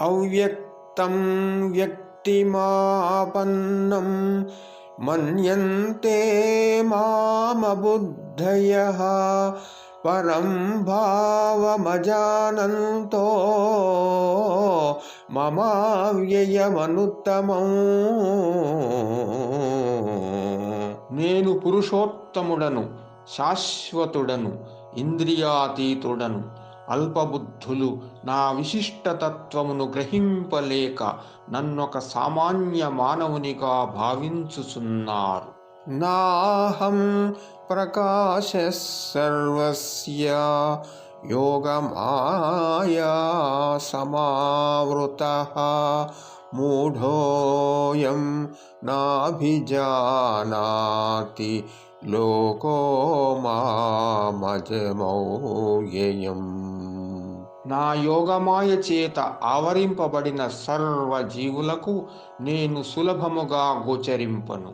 అవ్యక్తం వ్యక్తిమాపన్నం మన్యంతే మామబుద్ధయ పరం భావమజానంతో మమావ్యయమనుత్తమం. నేను పురుషోత్తముడను శాశ్వతుడను ఇంద్రియాతీతుడను అల్పబుద్ధులు నా విశిష్టతత్వమును గ్రహింపలేక నన్నొక సామాన్య మానవునిగా భావించుచున్నారు. నాహం ప్రకాశ సర్వస్య యోగమాయా సమావృత మూఢోయం నాభిజానాతి లోకో నా యోగమాయ చేత ఆవరింపబడిన సర్వ జీవులకు నేను సులభముగా గోచరింపను.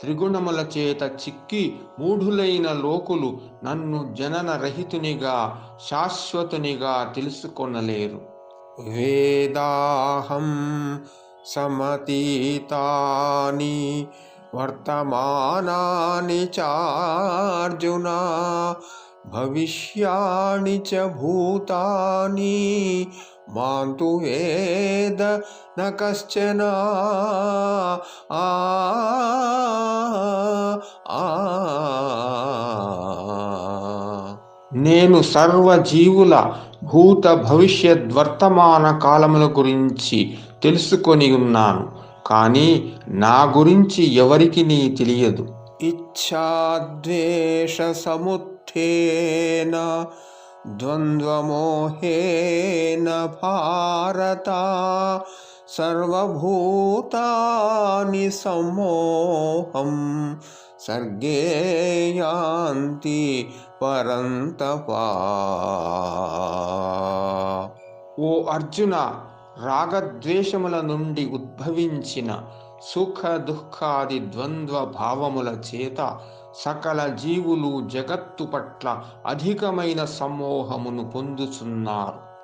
త్రిగుణముల చేత చిక్కి మూఢులైన లోకులు నన్ను జనన రహితునిగా శాశ్వతునిగా తెలుసుకొనలేరు. వేదాహం సమతీతాని వర్తమానాని చార్జున భవిష్యాణి చ భూతాని మాంతు వేద న కశ్చన ఆ ఆ. నేను సర్వజీవుల భూత భవిష్యత్ వర్తమాన కాలముల గురించి తెలుసుకొని ఉన్నాను కానీ నా గురించి ఎవరికి నీ తెలియదు? ఇచ్ఛాద్వేష సముత్థేన ద్వంద్వమోహేన భారత సర్వభూతాని సమ్మోహం సర్గే యాంతి పరంతపా. ఓ అర్జున రాగద్వేషముల నుండి ఉద్భవించిన సుఖ దుఃఖాది ద్వంద్వ భావముల చేత సకల జీవులు జగత్తు పట్ల అధికమైన సమ్మోహమును పొందుచున్నారు.